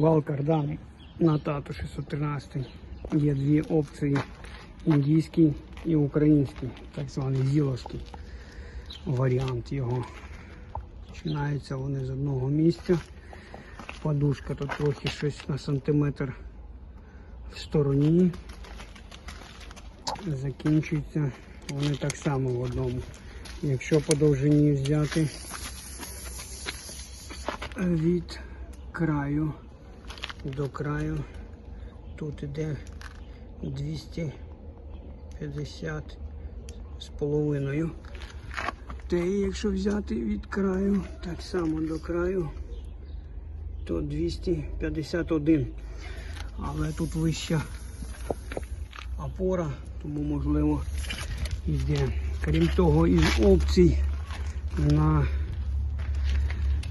Вал кардан на тату 613 є дві опції: індійський і український, так званий зіловський варіант його. Починаються вони з одного місця. Подушка тут трохи щось на сантиметр в стороні. Закінчуються вони так само в одному. Якщо по довжині взяти від краю до краю, тут іде 250 з половиною. Та якщо взяти від краю, так само до краю, то 251. Але тут вища опора, тому можливо йде. Крім того, із опцій на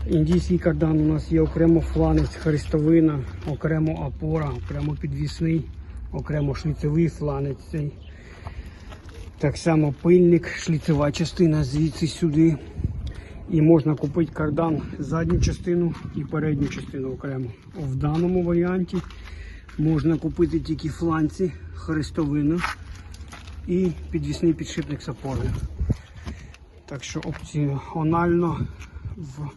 індійський кардан у нас є окремо фланець, хрестовина, окремо опора, окремо підвісний, окремо шліцевий фланець. Цей. Так само пильник, шліцева частина звідси сюди. І можна купити кардан задню частину і передню частину окремо. В даному варіанті можна купити тільки фланці, хрестовину і підвісний підшипник з опорою. Так що опціонально в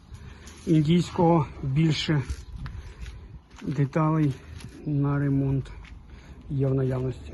індійського більше деталей на ремонт є в наявності.